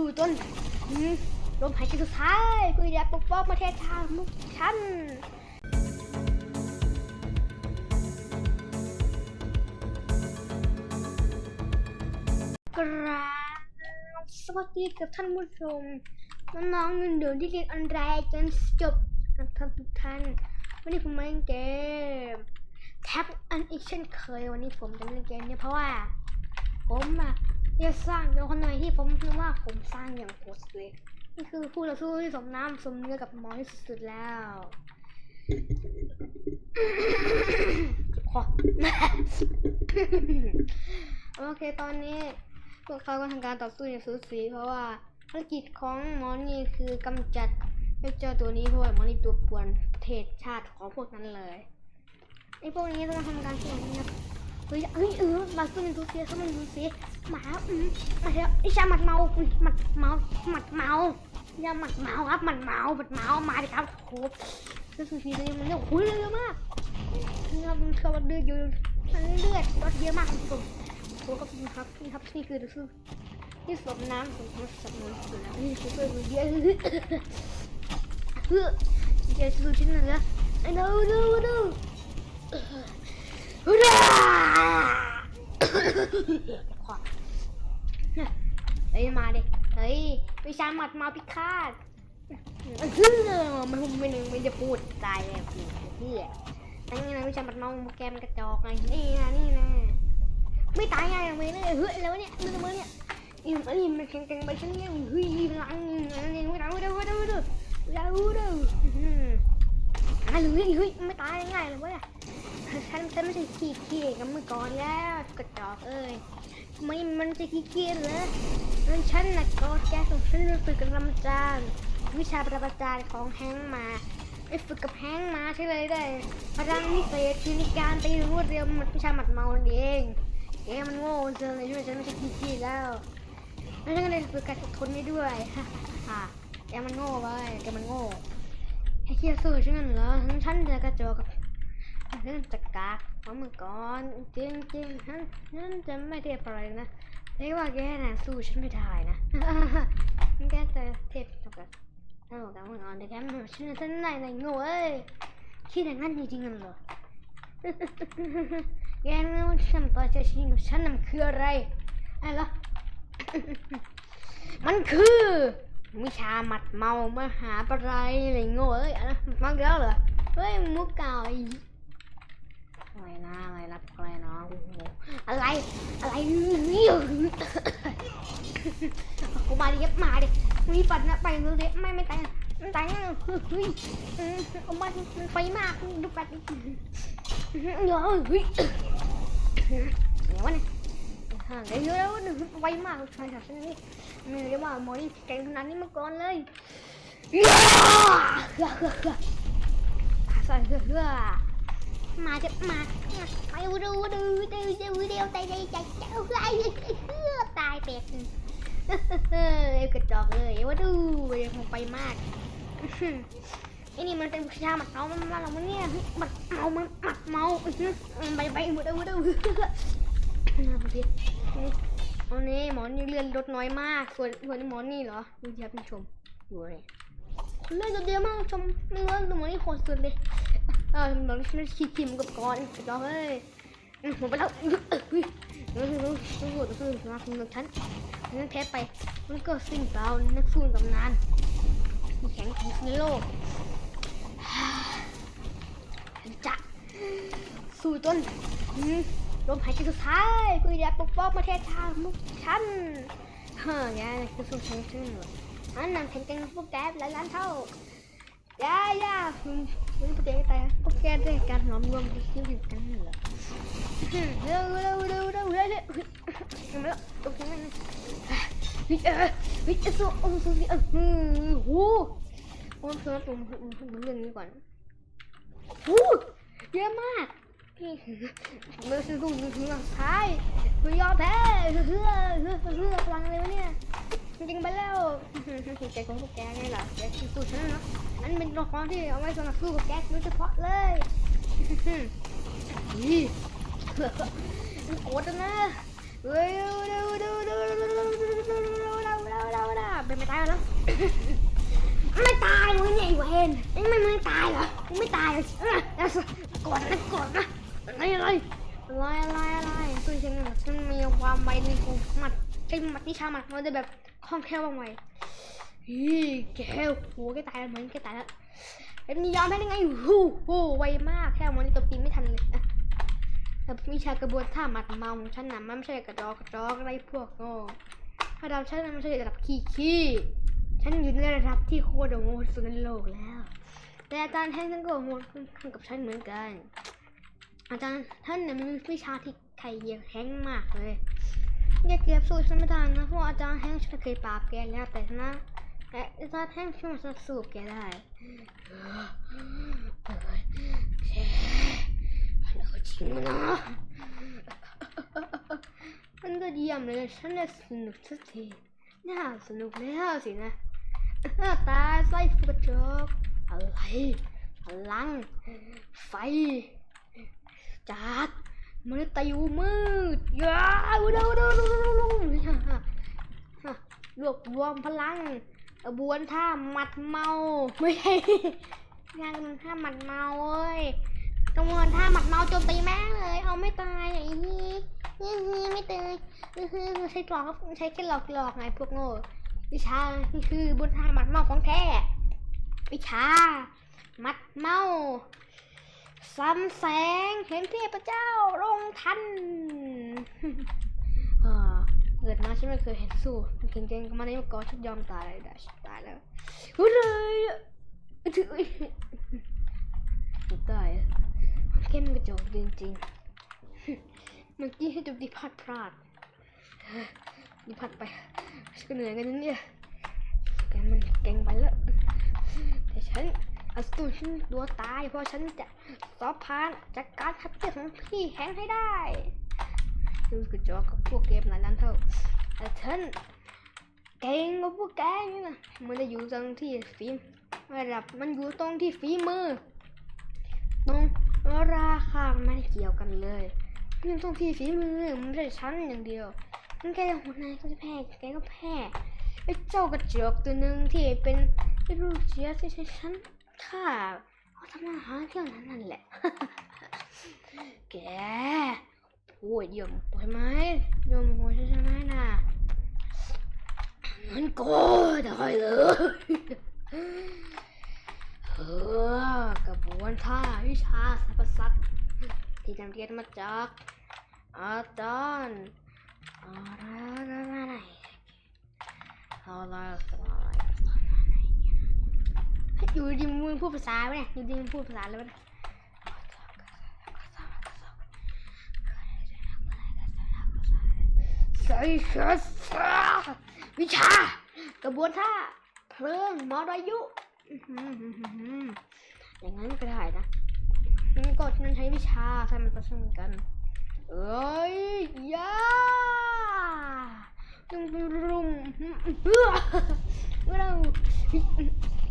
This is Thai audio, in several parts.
สู่จนอืมลมหายใจสุดท้ายกูอยากปกป้องประเทศชาติมุกฉันกราบสวัสดีกับท่านผู้ชม น้องๆเงินเดือนที่เรียนออนไลน์จนจบทั้งทุกท่าน วันนี้ผมมาเล่นเกมแท็บอันอีกเช่นเคยวันนี้ผมจะเล่นเกมเนี่ยเพราะว่า ผมอะ จะสร้างเป็นคนหม่ที่ผมคิดว่าผมสร้างอย่างโหดสุดเลยนี่คือผู้ต่อสู้ที่สมน้ำสมเนื้อกับหมอที่สุดๆแล้วเจ็บคอโอเคตอนนี้พวกเขาก็ทำการต่อสู้อย่างสูสีเพราะว่าภารกิจของหมอนี่คือกำจัดเจ้าตัวนี้เพราะว่าหมอนี่ตัวป่วนเทศชาติของพวกนั้นเลยไอ้พวกนี้ต้องทำการสู้นะครับ เฮ้ยเฮ้ยเออมาสู้เป็นสูสีเขาเป็นสูสีหมาอืมมาเถอะไอ้ชาหมัดเมาอุ๊ยหมัดเมาหมัดเมาอย่าหมัดเมาครับหมัดเมาหมัดเมามาดิครับโอ้โหสูสีตัวนี้มันเนี่ยโอ้โหเร็วมากเนี่ยมันเขาเดือดอยู่มันเลือดรถเยอะมากคุณผู้ชมโอ้ครับนี่ครับนี่ครับนี่คือคือที่สมน้ำของทั้งสมนสุดแล้วนี่คือตัวเดียวเฮ้อเดี๋ยวสุดที่นั่นละไอ้ดูดูดูฮูด้าขวา เฮ้ยมาดิเฮ้ยวิชาหมัดมาพิฆาตมันไม่ไม่จะพูดตายเลยพี่พี่อันนี้นะวิชาหมัดเมาแกมกระจอกไงนี่นะนี่นะไม่ตายง่ายอย่างเลยเฮ้ยแล้วเนี่ยมือเนี่ยอีมันอีมันแข็งแกร่งไปฉันเนี่ยเฮ้ยพลังอันนี้ไม่ตายไม่ได้ไม่ได้ไม่ได้แล้วดู อะหรือเฮ้ยไม่ตายง่ายเลยเว้ยฉันฉันไม่ใช่ขี้เกียจกับมือก่อนแล้วกระจอกเอ้ยไม่มันจะขี้เกียจเลยฉันนะก็แกส่งฉันไปฝึกกับลำจานวิชาประปจานของแฮงมาไปฝึกกับแฮงมาใช่เลยได้พลังพิเศษคือในการตีรวดเร็วมันวิชาหมัดเมานั่นเองแกมันโง่เกินเลยช่วยฉันไม่ใช่ขี้ขี้แล้วแล้วฉันก็เลยฝึกการอดทนได้ด้วยฮ่าฮ่าแกมันโง่ไปแกมันโง่ อ้เคียสู้ฉันเหรอฉันฉันจะกระโจกกับเรื่องจักกากเพราะเมื่อก่อนจริงจริงฉันฉันจะไม่เทียบอะไรนะเรียกว่าแกน่ะสู้ฉันไม่ได้นะแกจะเทียบกับเอ้าแต่เมื่อก่อนแต่แกมันฉันฉันไหนไหนโง่เอ้ยคิดอย่างนั้นจริงๆเหรอแกรู้ว่าฉันตัวจะชิงฉันนั่นคืออะไรอะไรล่ะมันคือ วิชาหมัดเมามาหาปรายอะไรโง่เอ้ยอะไรมาแล้วเหรอเฮ้ยมุกเก่าอะไรนะอะไรรับอะไรเนาะโอ้โหอะไรอะไรนี่กูมาดิครับมาดิมีปัดนะไปเลยไม่ไม่ตายไม่ตายนะเฮ้ยเอามามันไปมากดูปัดเดี๋ยวเฮ้ยเดี๋ยววะเนี่ยห่างกันเยอะแล้วหนึ่งไวมากใช่ค่ ฉันนี่ไม่ได้ว่าหมอนี่แกงขนาดนี้มาก่อนเลยย่าเฮือเฮือเฮือใส่เฮือเฮือมาจะมาไปดูดูดูดูดูเดียวใจใจใจเจ้าไรเฮือตายเป็ดเฮ้ยกระจอกเลยว่าดูยังคงไปมากไอ้นี่มันเป็นชาหมัดเมามันมาเรามันเนี่ยหมัดเมามันหมัดเมาไปไปหมดเอาหมดเอาน่าพอดี อันนี้หมอนี่เลือนลดน้อยมาก ส่วนส่วนหมอนี่เหรอดูสิครับผู้ชมดูเลยเลือดลดเยอะมากชมไม่รู้หมอนี่โหดสุดเลยเออหมอนี่มันขี้ทิมกับก้อนสุดยอดเลยผมไปแล้วเฮ้ยรู้รู้รู้รู้รู้รู้มาคุณกับฉันนั่นแพ้ไป มันก็สิ้นเปล่านักสู้ตำนานแข็งที่สุดในโลกจะสู่จนอืม ลมหายใจสุดท้ายกูจะปกป้องประเทศชาติมุกฉันเฮ้ยยาคือสู้ฉันเลยอันนั้นแข่งกันพวกแกหลายล้านเท่ายายามึงมึงพวกแกตาปพวกแกได้วยการหลอมรวมกที่คิวกันเหรอเร็วเร็วเร็วเร็วเร็วเร็วยังไม่ละตกที่นั่นวิเออวิเออสู้อมสู้สิเอหูหูมสู้ตุ่มหูหูเรื่องนี้ก่อนหูเยอะมาก มื่อซื้อดูมือถือหลังท้ายกูยอมแพ้เฮือเฮือเฮือเฮือพลังอะไรวะเนี่ยจริงไปแล้วใจของพวกแกไงล่ะแกคือสู้ฉันนะอันเป็นละครที่เอาไว้สำหรับสู้กับแกโดยเฉพาะเลยนี่มันโอดนะเร็วเร็วเร็วเร็วเร็วเร็วเร็วเร็วเร็วเร็วเร็วเป็นไม่ตายแล้วไม่ตายมึงเนี่ยไอ้เวนยังไม่ไม่ตายเหรอมึงไม่ตายเหรอเออเอาสิกดนะกดนะ อะไรอะไรอะไรอะไรอะไรตัวฉันน่ะฉันมีความไวในกูหมัดไอ้มัดที่ชาหมัดมันจะแบบคล่องแคล่วว่องไวฮีแกโหแกตายแล้วเหมือนแกตายแล้วไอ้นี่ยอมแพ้ได้ไงฮู้ฮู้ไวมากแค่มันตัวปีนไม่ทันเลยอะแต่วิชากระบวนท่าหมัดเมาของฉันนะมันไม่ใช่กระจอกกระจอกอะไรพวกโง่ระดับฉันไม่ใช่ระดับขี้ขี้ฉันอยู่ในระดับที่โคตรโหดสุดในโลกแล้ว แต่อาจารย์แท่งฉันก็โหดขึ้นกับฉันเหมือนกัน อาจารย์ท่านเนี่ยมีวิชาที่ไข่เยียงแห้งมากเลยอย่าเก็บสู้ฉันไม่ได้นะเพราะอาจารย์แห้งฉันเคยปราบแกแล้วแต่นะแต่อาจารย์แห้งฉันมาสู้แกได้เฮ้ยแกมันเอาจริงนะมันก็เยี่ยมเลยฉันได้สนุกสักทีน่าสนุกแล้วสินะตาไส้ฟูกระจกอะไรพลังไฟ จัดมือติวมืดยาวดูดูดูดูดูรวบรวมพลังกระบวนท่าหมัดเมาไม่ใช่งานท่าหมัดเมาเว้ยกระบวนท่าหมัดเมาโจมตีแม่เลย เอาไม่ตายอย่างนี้นี่นี่ไม่ตายนี่คือใช้หลอกใช้แค่หลอกหลอกไงพวกโง่วิชาคือบนทาหมัดเมาของแท้วิชามัดเมา ซ้ำแสงเห็นเทพเจ้าลงทันเกิดมาฉันไม่เคยเห็นสู้เก่งๆกับมันในมาก่อนฉันยอมตายได้ฉันตายแล้วเฮ้ยเลยถือตายเข้มกระจกจริงๆเมื่อกี้ให้จุดดีพลาดพลาดดีพลาดไปฉันเหนื่อยกันนะเนี่ยแกมันเก่งไปแล้วแต่ฉัน อาตัวฉันตัวตาย เพราะฉันจะสอบผ่านจากการคัดเลือกของพี่แฮงให้ได้ดูกระจอกกับพวกเกมหลายล้านเท่าแต่ฉันเก่งกว่าพวกแกนี่นะมันจะอยู่ตรงที่ฝีมระดับมันอยู่ตรงที่ฝีมือตรงราคาไม่เกี่ยวกันเลยมันตรงที่ฝีมือมันไม่ใช่ฉันอย่างเดียวมันแกหัวหนายก็จะแพ้แกก็แพ้ไอ้เจ้ากระจอกตัวหนึ่งที่เป็นไอ้ลูกเสียที่ใช้ฉัน ฆ่าเขาทำอาหารเที่ยวนั้นนั่นแหละ แกพูดยมปล่ไหมยมหัวฉันใช่ไหมน่ะมันก็ได้เลยเออกระบวนท่าวิชาสรรพสัตว์ที่นำเรียนมาจากอาจารย์ อะไรอะไรอะไรอยู่ดีมึง พูดภาษาไหมเนี่ยอยู่ดีมึงพูดภาษาอะไรวะเลยใส่เสื้อวิชากระบวนท่าเพลิงมอื้อหือหือย่างนั้นก็ได้นะงั้นก็ฉันใช้วิชาใช้มันประชันกัน เอ้ยยารุมรุมเฮ้อเรา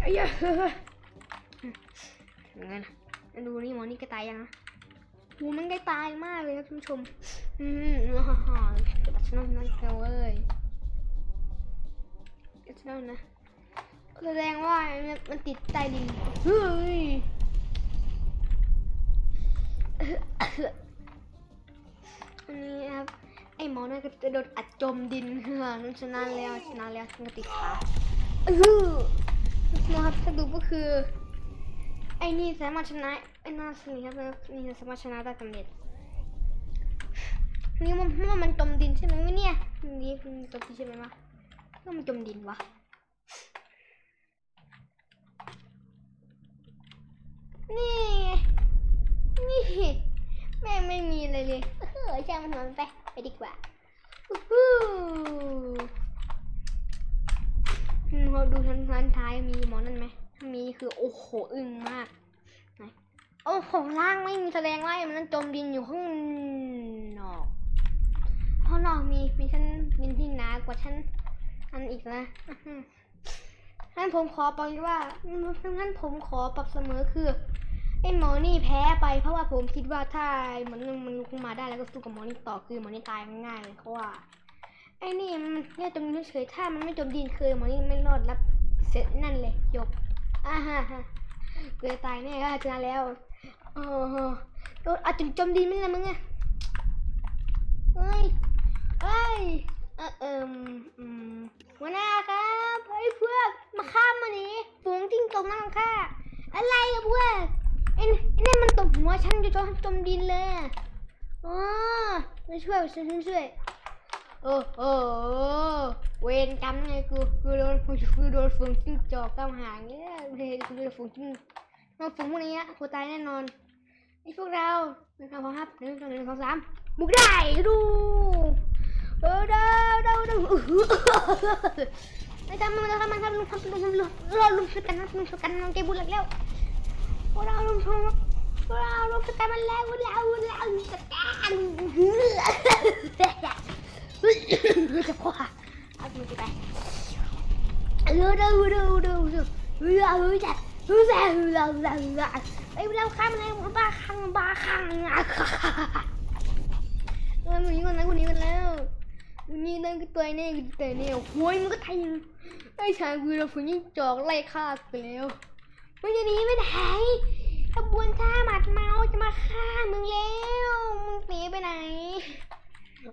ไอ้ยายังไงนะดูนี่หมอนี่ก็ตายยังนะหูมันใกล้ตายมากเลยครับคุณผู้ชม อืมฮ่าฮ่าตัดฉันนั่นเว้ยตัดฉันนะแสดงว่ามันติดใต้ดินเฮ้ยอันนี้ครับไอ้หมอนั่นก็จะโดนอัดจมดินเฮ้อนั่นชนะแล้วชนะแล้วฉันกติดขาเออนะครับสรุปก็คือ อ้นี่สามารถชนะไอ้น่าสนิทครับนี่สามารถชนะได้สำเร็จนี่มันมันมันจมดินใช่ไหมวะเนี่ยนี่มันจมดินใช่ไหมวะก็มันจมดินวะนี่นี่แม่ไม่มีเลยเลยเออช่างมันมันไปไปดีกว่าอู้หูอืมเราดูทันทันท้ายมีหมอนั่นไหม มีคือโอ้โหอึ้งมากโอ้โหล่างไม่มีแสดงว่ามันจมดินอยู่ข้างนอกข้างนอกมีมีชั้นดินที่หนากว่าชั้นอันอีกนะงั้นผมขอปรับว่างั้นผมขอปรับเสมอคือไอ้หมอนี่แพ้ไปเพราะว่าผมคิดว่าถ้าไอ้หมันมันลุกขึ้นมาได้แล้วก็สู้กับหมอนี่ต่อคือหมอนี่ตายง่ายเลยเพราะว่าไอ้นี่มันแค่จมดินเฉยถ้ามันไม่จมดินคือมันนี่ไม่รอดรับเสร็จนั่นเลยจบ อ่าฮะฮะเกิดตายแน่ก็ชนะแล้วโอ้โหเอาจนจมดินไม่ได้มึงอะเฮ้ยเฮ้ยเออเอิมอืมหัวหน้าครับเฮ้ยเพื่อนมาข้ามมาหนีฝูงจิ้งจกนั่งค่ะอะไรอะเพื่อนไอ้นี่ไอ้นี่มันตบหัวฉันจะจมจมดินเลยอ๋อไม่ช่วยฉันช่วย โอ้โหเวรกรรมไงกูกูโดนกูกูโดนฝูงจิ้งจอกกำหางเนี่ยเฮ้ยกูโดนฝูงจิ้งมาฝูงพวกนี้กูตายแน่นอนไอ้พวกเราเป็นคำพอครับหนึ่งสองหนึ่งสองสามบุกได้ดูเออเดาเดาเดาไอ้ทำมันทำมันทำลุมทำลุมทำลุมเราลุมช่วยกันนะลุมช่วยกันน้องเกบุลักแล้วพวกเราลุมช่วยพวกเราลุมช่วยกันมันแล้วเราเราลุมช่วยกัน จะคว้าเอาดูไปเออดูดูดูดูเออจัดเออจัดเออจัดเออจัดูอ้เราข้ามอะไรบ้าข้างบ้าข้างอะมันมีคนนั้นคนนี้กันแล้วนี่นั่นก็ตัวนี่ตัวนี่โอ้ยมันก็ไทยไอ้ชายกูเราฝืนยิ่งจอกไล่ฆ่าไปแล้วมันจะหนีไม่ได้ขบวนท่าหมัดเมาจะมาฆ่ามึงแล้วมึงหนีไปไหน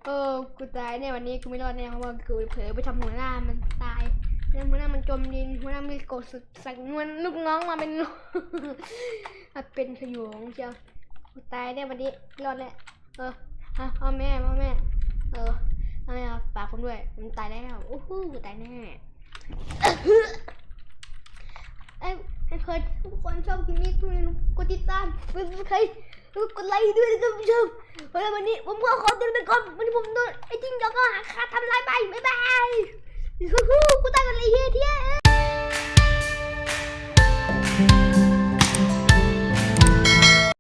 เออ กูตายเนี่ยวันนี้กูไม่รอดแน่เพราะว่ากูเผลอไปทำหัวหน้ามันตายแล้วหัวหน้ามันจมดินหัวหน้ามีกดสุดสั่งนวลลูกน้องมาเป็นมาเป็นขยงเชียวกูตายเนี่ยวันนี้รอดแล้วเออฮะพ่อแม่พ่อแม่ เออพ่อแม่เอาฝากผมด้วยมันตายแล้วโอ้โหกูตายแน่ไอ้ไอ้เพื่อนทุกคนชอบคลิปนี้ทุกคนกดติดตามกดใคร กดไลค์ด้วยนะครับผู้ชมววันนี้ผมก็ขอตัวไปก่อนวันนี้ผมโดนไอ้ทิ้งยอกก็หาคาทำลายไปบ๊ายบายฮู้ฮู้กูตายกันเลยเฮียเทีย